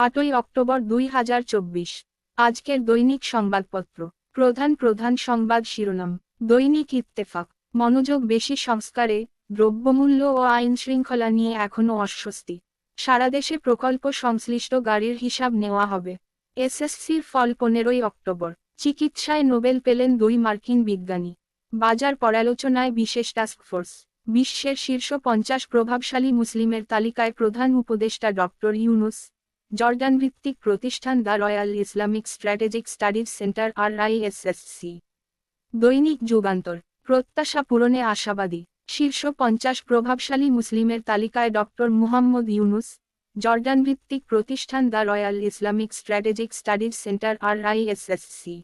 আটই অক্টোবর দুই হাজার চব্বিশ। আজকের দৈনিক সংবাদপত্র। প্রধান প্রধান সংবাদ শিরোনাম। দৈনিক ইত্তেফাক। মনোযোগ বেশি সংস্কারে, দ্রব্যমূল্য ও আইন শৃঙ্খলা নিয়ে এখনও অস্বস্তি। সারাদেশে প্রকল্প সংশ্লিষ্ট গাড়ির হিসাব নেওয়া হবে। এসএসসির ফল পনেরোই অক্টোবর। চিকিৎসায় নোবেল পেলেন দুই মার্কিন বিজ্ঞানী। বাজার পর্যালোচনায় বিশেষ টাস্কফোর্স বিশ্বের শীর্ষ পঞ্চাশ প্রভাবশালী মুসলিমের তালিকায় প্রধান উপদেষ্টা ডক্টর ইউনুস। জর্ডান ভিত্তিক প্রতিষ্ঠান the royal Islamic strategic studies centre R ISSC দৈনিক যুগান্তর। প্রত্যাশা পূরণে আশাবাদী। শীর্ষ পঞ্চাশ প্রভাবশালী মুসলিমের তালিকায় ডক্টর মুহাম্মদ ইউনুস জর্ডান ভিত্তিক প্রতিষ্ঠান the royal Islamic strategic studies centre R ISSC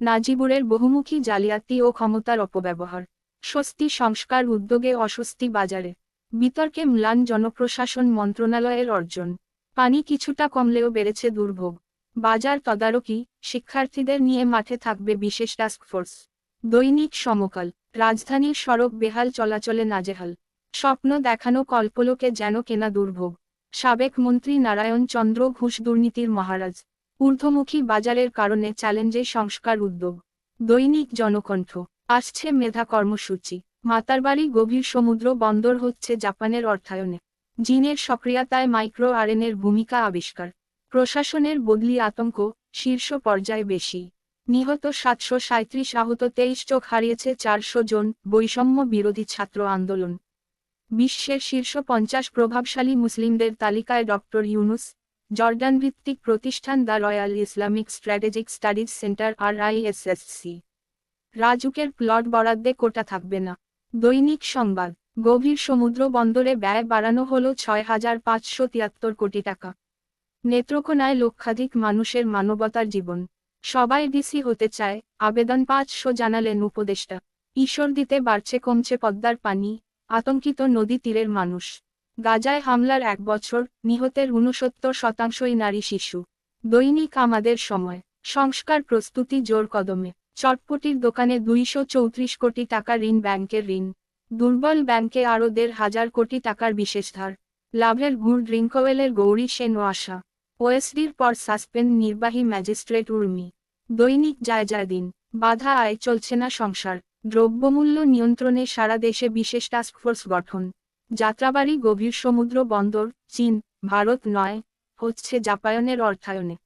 নাজিবুরের বহুমুখী জালিয়াতি ও ক্ষমতার অপব্যবহার। স্বস্তি সংস্কার উদ্যোগে অস্বস্তি বাজারে। বিতর্কে ম্লান জনপ্রশাসন মন্ত্রণালয়ের অর্জন। পানি কিছুটা কমলেও বেড়েছে দুর্ভোগ। বাজার তদারকি শিক্ষার্থীদের নিয়ে মাঠে থাকবে বিশেষ টাস্কফোর্স দৈনিক সমকাল, রাজধানীর সড়ক বেহাল চলাচলে নাজেহাল। স্বপ্ন দেখানো কল্পলোকে যেন কেনা দুর্ভোগ। সাবেক মন্ত্রী নারায়ণ চন্দ্র ঘুষ দুর্নীতির মহারাজ। ঊর্ধ্বমুখী বাজারের কারণে চ্যালেঞ্জে সংস্কার উদ্যোগ। দৈনিক জনকণ্ঠ, আসছে মেধা কর্মসূচি। মাতারবাড়ি গভীর সমুদ্র বন্দর হচ্ছে জাপানের অর্থায়নে। জিনের সক্রিয়তায় মাইক্রো আরএনের ভূমিকা আবিষ্কার। প্রশাসনের বদলি আতঙ্ক শীর্ষ পর্যায়ে বেশি। নিহত সাতশো সাঁত্রিশ আহত তেইশ চোখ হারিয়েছে চারশো জন বৈষম্য বিরোধী ছাত্র আন্দোলন। বিশ্বের শীর্ষ পঞ্চাশ প্রভাবশালী মুসলিমদের তালিকায় ডক্টর ইউনুস, জর্ডান ভিত্তিক প্রতিষ্ঠান the royal Islamic strategic studies centre R ISSC রাজুকের প্লট বরাদ্দে কোটা থাকবে না। দৈনিক সংবাদ। গভীর সমুদ্র বন্দরে ব্যয় বাড়ানো হল ছয় হাজার পাঁচশো তিয়াত্তর কোটি টাকা। নেত্রকোনায় লক্ষাধিক মানুষের মানবতার জীবন। সবাই ডিসি হতে চায়, আবেদন পাঁচশো জানালেন উপদেষ্টা। ঈশ্বর দিতে বাড়ছে কমছে পদ্মার পানি, আতঙ্কিত নদী তীরের মানুষ। গাজায় হামলার এক বছর, নিহতের ঊনসত্তর শতাংশই নারী শিশু। দৈনিক আমাদের সময়। সংস্কার প্রস্তুতি জোর কদমে। চটপটির দোকানে দুইশো চৌত্রিশ কোটি টাকা ঋণ ব্যাংকের ঋণ। দুর্বল ব্যাংকে আরও দেড় হাজার কোটি টাকার বিশেষ ধার। লাভের গুড় ড্রিঙ্কওয়েলের গৌরী সেন ও আশা। ওএসডির পর সাসপেন্ড নির্বাহী ম্যাজিস্ট্রেট উর্মি। দৈনিক জায়জার দিন বাধা আয় চলছে না সংসার। দ্রব্যমূল্য নিয়ন্ত্রণে সারা দেশে বিশেষ টাস্কফোর্স গঠন। যাত্রাবাড়ি গভীর সমুদ্র বন্দর, চীন, ভারত নয়, হচ্ছে জাপায়নের অর্থায়নে।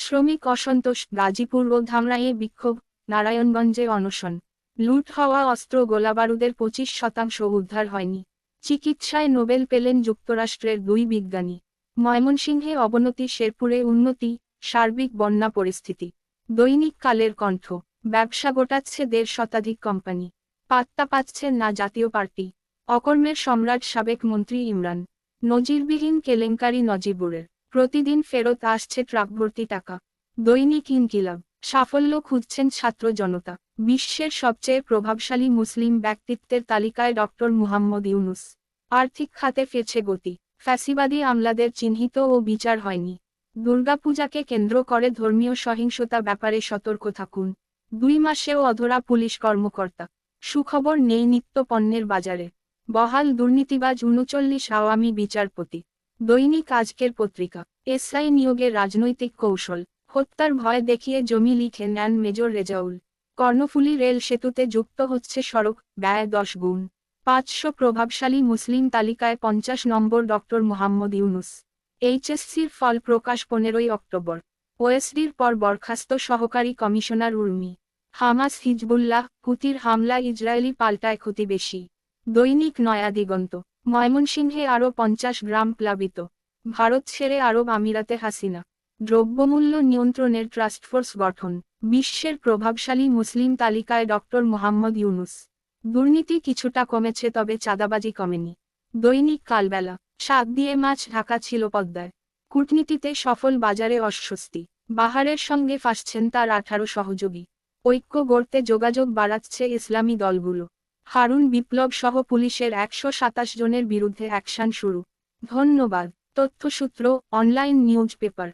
শ্রমিক অসন্তোষ, গাজীপুর ও ধামরাইয়ে বিক্ষোভ, নারায়ণগঞ্জে অনশন। লুট হওয়া অস্ত্র গোলাবারুদের পঁচিশ শতাংশ উদ্ধার হয়নি। চিকিৎসায় নোবেল পেলেন যুক্তরাষ্ট্রের দুই বিজ্ঞানী। ময়মনসিংহে অবনতি, শেরপুরে উন্নতি, সার্বিক বন্যা পরিস্থিতি। দৈনিক কালের কণ্ঠ, ব্যবসা গোটাচ্ছে দেড় শতাধিক কোম্পানি। পাত্তা পাচ্ছেন না জাতীয় পার্টি। অকর্মের সম্রাট সাবেক মন্ত্রী ইমরান। নজিরবিহীন কেলেঙ্কারি নজিবুরের। প্রতিদিন ফেরত আসছে ট্রাকভর্তি টাকা। দৈনিক ইনকিলাব। সাফল্য খুঁজছেন ছাত্র জনতা। বিশ্বের সবচেয়ে প্রভাবশালী মুসলিম ব্যক্তিত্বের তালিকায় ডক্টর মুহাম্মদ ইউনুস। আর্থিক খাতে ফেছে গতি। ফ্যাসিবাদী আমলাদের চিহ্নিত ও বিচার হয়নি। দুর্গাপূজাকে কেন্দ্র করে ধর্মীয় সহিংসতা ব্যাপারে সতর্ক থাকুন। দুই মাসেও অধরা পুলিশ কর্মকর্তা। সুখবর নেই নিত্য পণ্যের বাজারে। বহাল দুর্নীতিবাজ উনচল্লিশ আওয়ামী বিচারপতি। দৈনিক আজকের পত্রিকা। এসআই নিয়োগের রাজনৈতিক কৌশল। হত্যার ভয় দেখিয়ে জমি লিখে নেন মেজর রেজাউল। কর্ণফুলী রেল সেতুতে যুক্ত হচ্ছে সড়ক, ব্যয় দশ গুণ। পাঁচশো প্রভাবশালী মুসলিম তালিকায় পঞ্চাশ নম্বর ডক্টর মোহাম্মদ ইউনুস। এইচএসসির ফল প্রকাশ পনেরোই অক্টোবর। ওএসডির পর বরখাস্ত সহকারী কমিশনার উর্মি। হামাস হিজবুল্লাহ, হুতির হামলা ইসরায়েলি পাল্টায় ক্ষতি বেশি। দৈনিক নয়া দিগন্ত। ময়মনসিংহে আরও পঞ্চাশ গ্রাম প্লাবিত। ভারত ছেড়ে আরব আমিরাতে হাসিনা। দ্রব্যমূল্য নিয়ন্ত্রণের ট্রাস্টফোর্স গঠন। বিশ্বের প্রভাবশালী মুসলিম তালিকায় ডক্টর মোহাম্মদ ইউনুস। দুর্নীতি কিছুটা কমেছে তবে চাঁদাবাজি কমেনি। দৈনিক কালবেলা শাক দিয়ে মাছ ঢাকা ছিল পদ্মায় কূটনীতিতে সফল বাজারে অস্বস্তি। বাহারের সঙ্গে ফাঁসছেন তার আঠারো সহযোগী। ঐক্য গড়তে যোগাযোগ বাড়াচ্ছে ইসলামী দলগুলো। হারুন বিপ্লব সহ পুলিশের একশো সাতাশ জনের বিরুদ্ধে অ্যাকশন শুরু। ধন্যবাদ। তথ্যসূত্র, অনলাইন নিউজ পেপার।